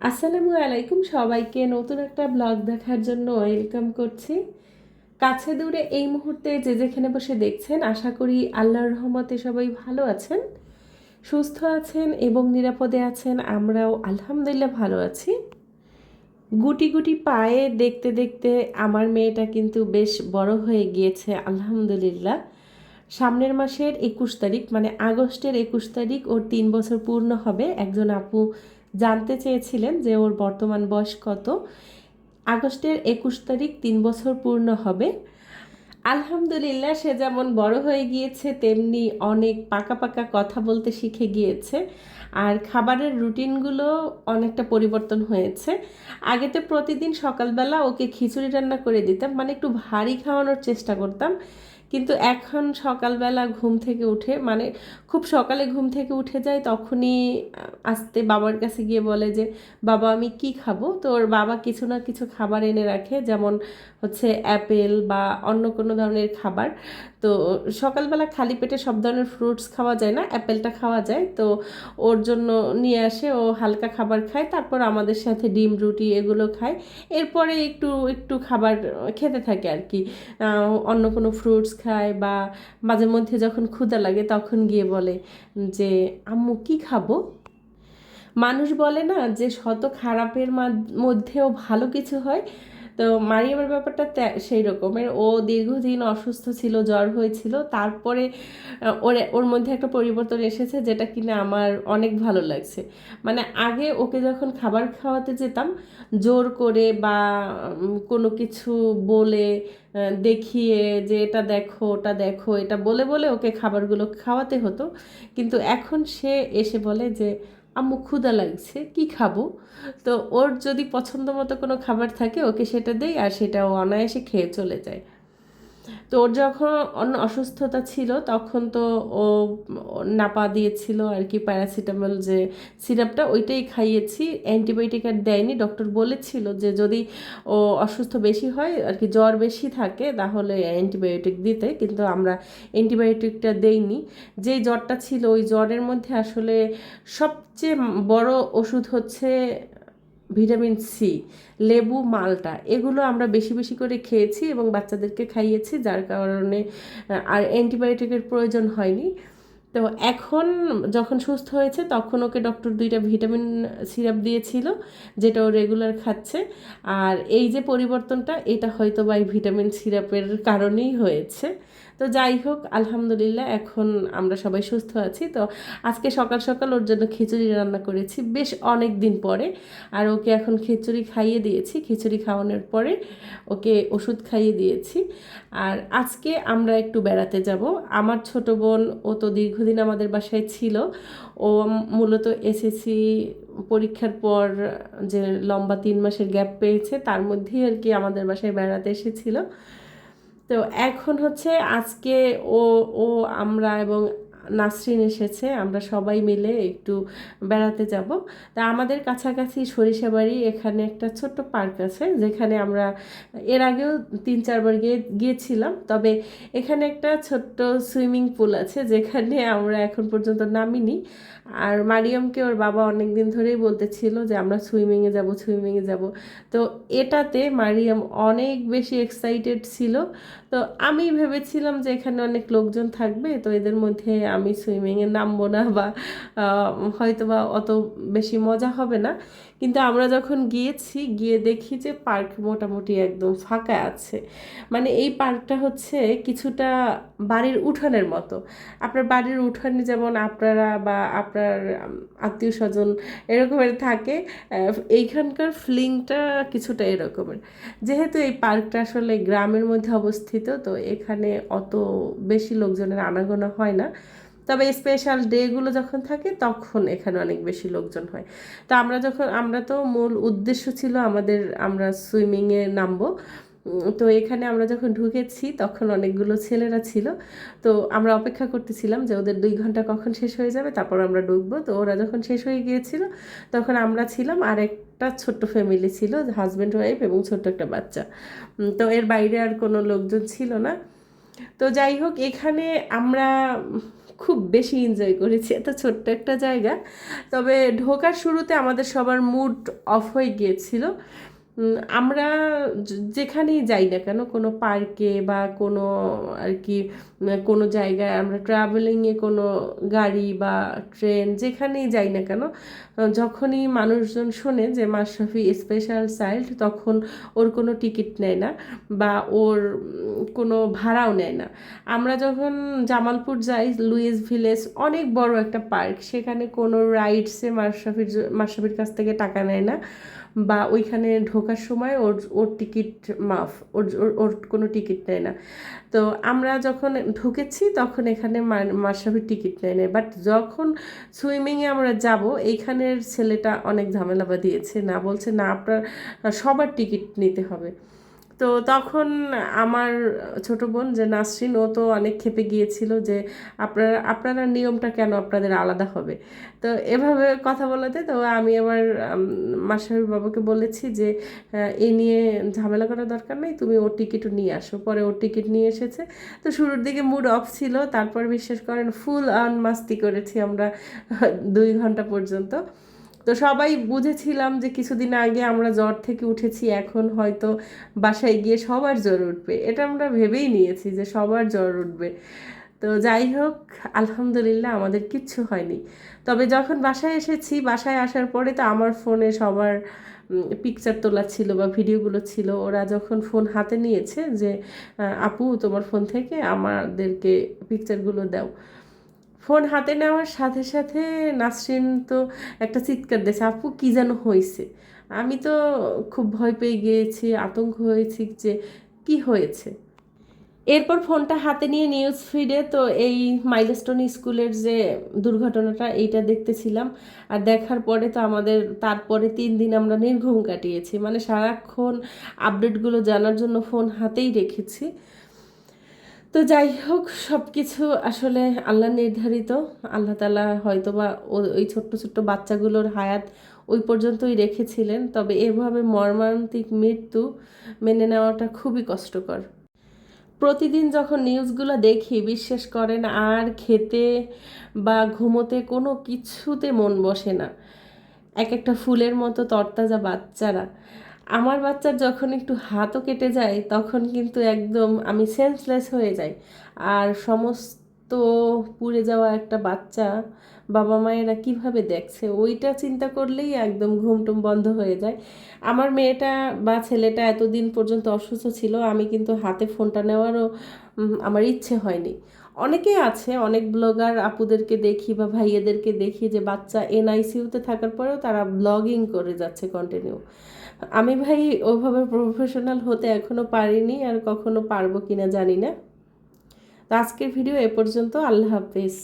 আসসালামু আলাইকুম সবাইকে নতুন একটা ব্লগ দেখার জন্য ওয়েলকাম করছি। কাছে দূরে এই মুহূর্তে যে যেখানে বসে দেখছেন, আশা করি আল্লাহর রহমতে সবাই ভালো আছেন, সুস্থ আছেন এবং নিরাপদে আছেন। আমরাও আলহামদুলিল্লাহ ভালো আছি। গুটি গুটি পায়ে দেখতে দেখতে আমার মেয়েটা কিন্তু বেশ বড় হয়ে গিয়েছে, আলহামদুলিল্লাহ। সামনের মাসের একুশ তারিখ মানে আগস্টের একুশ তারিখ ওর তিন বছর পূর্ণ হবে। একজন আপু জানতে চেয়েছিলেন যে ওর বর্তমান বয়স কত। আগস্টের একুশ তারিখ তিন বছর পূর্ণ হবে। আলহামদুলিল্লাহ, সে যেমন বড় হয়ে গিয়েছে, তেমনি অনেক পাকা পাকা কথা বলতে শিখে গিয়েছে। আর খাবারের রুটিনগুলো অনেকটা পরিবর্তন হয়েছে। আগে তো প্রতিদিন সকালবেলা ওকে খিচুড়ি রান্না করে দিতাম মানে একটু ভারী খাওয়ানোর চেষ্টা করতাম। কিন্তু এখন সকালবেলা ঘুম থেকে উঠে মানে খুব সকালে ঘুম থেকে উঠে যায় তখনই আসতে বাবার কাছে গিয়ে বলে যে, বাবা, আমি কি খাব? তো ওর বাবা কিছু না কিছু খাবার এনে রাখে, যেমন হচ্ছে অ্যাপেল বা অন্য কোনো ধরনের খাবার। তো সকালবেলা খালি পেটে সব ধরনের ফ্রুটস খাওয়া যায় না, অ্যাপেলটা খাওয়া যায়। তো ওর জন্য নিয়ে আসে, ও হালকা খাবার খায়, তারপর আমাদের সাথে ডিম, রুটি এগুলো খায়। এরপরে একটু একটু খাবার খেতে থাকে আর কি। অন্য কোনো ফ্রুটস খায় বা মাঝে মধ্যে যখন ক্ষুদা লাগে তখন গিয়ে বলে যে, আম্মু, কি খাব? মানুষ বলে না যে, শত খারাপের মধ্যেও ভালো কিছু হয় তো মারিয়ামের ব্যাপারটা সেই রকমের ও দীর্ঘদিন অসুস্থ ছিল, জ্বর হয়েছিল। তারপরে ওর ওর মধ্যে একটা পরিবর্তন এসেছে যেটা কিনা আমার অনেক ভালো লাগছে। মানে আগে ওকে যখন খাবার খাওয়াতে যেতাম, জোর করে বা কোনো কিছু বলে দেখিয়ে যে এটা দেখো, ওটা দেখো, এটা বলে বলে ওকে খাবারগুলো খাওয়াতে হতো। কিন্তু এখন সে এসে বলে যে আম্মু ক্ষুদা লাগছে, কি খাব? তো ওর যদি পছন্দ মতো কোনো খাবার থাকে, ওকে সেটা দেয় আর সেটা ও অনায়াসে খেয়ে চলে যায়। তো ওর যখন অসুস্থতা ছিল, তখন তো ও নাপা দিয়েছিল আর কি প্যারাসিটামল যে সিরাপটা, ওইটাই খাইয়েছি। অ্যান্টিবায়োটিক আর দেয়নি। ডক্টর বলেছিল যে যদি ও অসুস্থ বেশি হয় আর কি, জ্বর বেশি থাকে, তাহলে অ্যান্টিবায়োটিক দিতে। কিন্তু আমরা অ্যান্টিবায়োটিকটা দেইনি। যেই জ্বরটা ছিল, ওই জ্বরের মধ্যে আসলে সবচেয়ে বড় ওষুধ হচ্ছে ভিটামিন সি লেবু, মালটা, এগুলো আমরা বেশি বেশি করে খেয়েছি এবং বাচ্চাদেরকে খাইয়েছি, যার কারণে আর অ্যান্টিবায়োটিকের প্রয়োজন হয়নি। তো এখন যখন সুস্থ হয়েছে, তখন ওকে ডক্টর দুইটা ভিটামিন সিরাপ দিয়েছিল, যেটা ও রেগুলার খাচ্ছে। আর এই যে পরিবর্তনটা, এটা হয়তো বা এই ভিটামিন সিরাপের কারণেই হয়েছে। তো যাই হোক, আলহামদুলিল্লাহ এখন আমরা সবাই সুস্থ আছি। তো আজকে সকাল সকাল ওর জন্য খিচুড়ি রান্না করেছি বেশ অনেক দিন পরে। আর ওকে এখন খিচুড়ি খাইয়ে দিয়েছি। খিচুড়ি খাওয়ানোর পরে ওকে ওষুধ খাইয়ে দিয়েছি। আর আজকে আমরা একটু বেড়াতে যাব। আমার ছোট বোন ও তো দীর্ঘদিন আমাদের বাসায় ছিল। ও মূলত এসএসসি পরীক্ষার পর যে লম্বা তিন মাসের গ্যাপ পেয়েছে, তার মধ্যেই আর কি আমাদের বাসায় বেড়াতে এসেছিল। তো এখন হচ্ছে আজকে ও ও আমরা এবং নাসরিন এসেছে, আমরা সবাই মিলে একটু বেড়াতে যাব। তা আমাদের কাছাকাছি সরিষাবাড়ি এখানে একটা ছোট্ট পার্ক আছে, যেখানে আমরা এর আগেও তিন চারবার গিয়ে, গিয়েছিলাম। তবে এখানে একটা ছোট্ট সুইমিং পুল আছে, যেখানে আমরা এখন পর্যন্ত নামিনি। আর মারিয়ামকে ওর বাবা অনেক দিন ধরেই বলতেছিল যে, আমরা সুইমিংয়ে যাব সুইমিংয়ে যাব। তো এটাতে মারিয়াম অনেক বেশি এক্সাইটেড ছিল। তো আমি ভেবেছিলাম যে, এখানে অনেক লোকজন থাকবে, তো এদের মধ্যে আমি সুইমিংয়ে নামবো না বা হয়তো বা অত বেশি মজা হবে না। কিন্তু আমরা যখন গিয়েছি, গিয়ে দেখি যে পার্ক মোটামুটি একদম ফাঁকা আছে। মানে এই পার্কটা হচ্ছে কিছুটা বাড়ির উঠানের মতো। আপনার বাড়ির উঠানে যেমন আপনারা বা আপনার আত্মীয় স্বজন এরকমের থাকে এইখানকার ফিলিংটা কিছুটা এরকমের। যেহেতু এই পার্কটা আসলে গ্রামের মধ্যে অবস্থিত, তো এখানে অত বেশি লোকজনের আনাগোনা হয় না। তবে স্পেশাল ডেগুলো যখন থাকে, তখন এখানে অনেক বেশি লোকজন হয়। তো আমরা যখন, আমরা তো মূল উদ্দেশ্য ছিল আমাদের, আমরা সুইমিংয়ে নামবো। তো এখানে আমরা যখন ঢুকেছি, তখন অনেকগুলো ছেলেরা ছিল। তো আমরা অপেক্ষা করতেছিলাম যে ওদের দুই ঘণ্টা কখন শেষ হয়ে যাবে, তারপর আমরা ঢুকবো। তো ওরা যখন শেষ হয়ে গিয়েছিল, তখন আমরা ছিলাম আর একটা ছোট্ট ফ্যামিলি ছিল হাজব্যান্ড ওয়াইফ এবং ছোট্ট একটা বাচ্চা। তো এর বাইরে আর কোনো লোকজন ছিল না। তো যাই হোক, এখানে আমরা খুব বেশি এনজয় করেছি। এত ছোট্ট একটা জায়গা। তবে ঢোকার শুরুতে আমাদের সবার মুড অফ হয়ে গিয়েছিল। আমরা যেখানেই যাই না কেন, কোনো পার্কে বা কোনো আর কি কোনো জায়গায় আমরা ট্রাভেলিংয়ে কোনো গাড়ি বা ট্রেন যেখানেই যাই না কেন যখনই মানুষজন শোনে যে মাশরাফি স্পেশাল চাইল্ড তখন ওর কোনো টিকিট নেয় না বা ওর কোনো ভাড়াও নেয় না। আমরা যখন জামালপুর যাই লুইস ভিলেজ অনেক বড় একটা পার্ক সেখানে কোনো রাইডসে মাশরাফির মাশরাফির কাছ থেকে টাকা নেয় না। বা ওইখানে ঢোকার সময় ওর ওর টিকিট মাফ, ওর, ওর- কোনো টিকিট নেয় না। তো আমরা যখন ঢুকেছি তখন এখানে মা- মাশরাফির টিকিট নেয় নেয় বাট যখন সুইমিংয়ে আমরা যাব, এইখানের ছেলেটা অনেক ঝামেলা বা দিয়েছে না বলছে না আপনার, সবার টিকিট নিতে হবে। তো তখন আমার ছোট বোন যে নাসরিন, ও তো অনেক খেপে গিয়েছিল যে আপনারা আপনারা নিয়মটা কেন আপনাদের আলাদা হবে? তো এভাবে কথা বলাতে, তো আমি আবার মাসাফির বাবাকে বলেছি যে এ নিয়ে ঝামেলা করার দরকার নেই, তুমি ওর টিকিটও নিয়ে আসো। পরে ওর টিকিট নিয়ে এসেছে। তো শুরুর দিকে মুড অফ ছিল, তারপর বিশ্বাস করেন ফুল আন মাস্তি করেছি আমরা, দুই ঘণ্টা পর্যন্ত। তো সবাই বুঝেছিলাম যে কিছুদিন আগে আমরা জ্বর থেকে উঠেছি, এখন হয়তো বাসায় গিয়ে সবার জ্বর উঠবে। এটা আমরা ভেবেই নিয়েছি যে সবার জ্বর উঠবে। তো যাই হোক, আলহামদুলিল্লাহ আমাদের কিচ্ছু হয়নি। তবে যখন বাসায় এসেছি, বাসায় আসার পরে তো আমার ফোনে সবার পিকচার তোলা ছিল বা ভিডিওগুলো ছিল। ওরা যখন ফোন হাতে নিয়েছে যে আপু, তোমার ফোন থেকে আমাদেরকে পিকচারগুলো দাও। ফোন হাতে নেওয়ার সাথে সাথে নাসরিন তো একটা চিৎকার দিয়েছে, আপু, কী যেন হয়েছে? আমি তো খুব ভয় পেয়ে গিয়েছি, আতঙ্ক হয়েছি যে কি হয়েছে। এরপর ফোনটা হাতে নিয়ে নিউজ ফিডে তো এই মাইলস্টোন স্কুলের যে দুর্ঘটনাটা, এইটা দেখতেছিলাম। আর দেখার পরে তো আমাদের, তারপরে তিন দিন আমরা নির্ঘুম কাটিয়েছি। মানে সারাক্ষণ আপডেটগুলো জানার জন্য ফোন হাতেই রেখেছি। তো যাই হোক সব কিছু আসলে আল্লাহ নির্ধারিত। আল্লাহ তালা হয়তো বা ওই ছোট্ট ছোট্ট বাচ্চাগুলোর হায়াত ওই পর্যন্তই রেখেছিলেন। তবে এভাবে মর্মান্তিক মৃত্যু মেনে নেওয়াটা খুবই কষ্টকর। প্রতিদিন যখন নিউজগুলো দেখি, বিশ্বাস করেন আর খেতে বা ঘুমোতে কোনো কিছুতে মন বসে না। এক একটা ফুলের মতো তরতাজা বাচ্চারা। আমার বাচ্চার যখন একটু হাতও কেটে যায়, তখন কিন্তু একদম আমি সেন্সলেস হয়ে যাই। আর সমস্ত পুড়ে যাওয়া একটা বাচ্চা বাবা মায়েরা কীভাবে দেখছে, ওইটা চিন্তা করলেই একদম ঘুমটুম বন্ধ হয়ে যায়। আমার মেয়েটা বা ছেলেটা এতদিন পর্যন্ত অসুস্থ ছিল, আমি কিন্তু হাতে ফোনটা নেওয়ারও আমার ইচ্ছে হয়নি। অনেকেই আছে, অনেক ব্লগার আপুদেরকে দেখি বা ভাইয়েদেরকে দেখি যে বাচ্চা এনআইসিউতে থাকার পরেও তারা ব্লগিং করে যাচ্ছে কন্টিনিউ আমি ভাই ওইভাবে প্রফেশনাল হতে এখনও পারিনি আর কখনো পারব কিনা জানি না। তো আজকের ভিডিও এ পর্যন্ত আল্লাহ হাফেজ।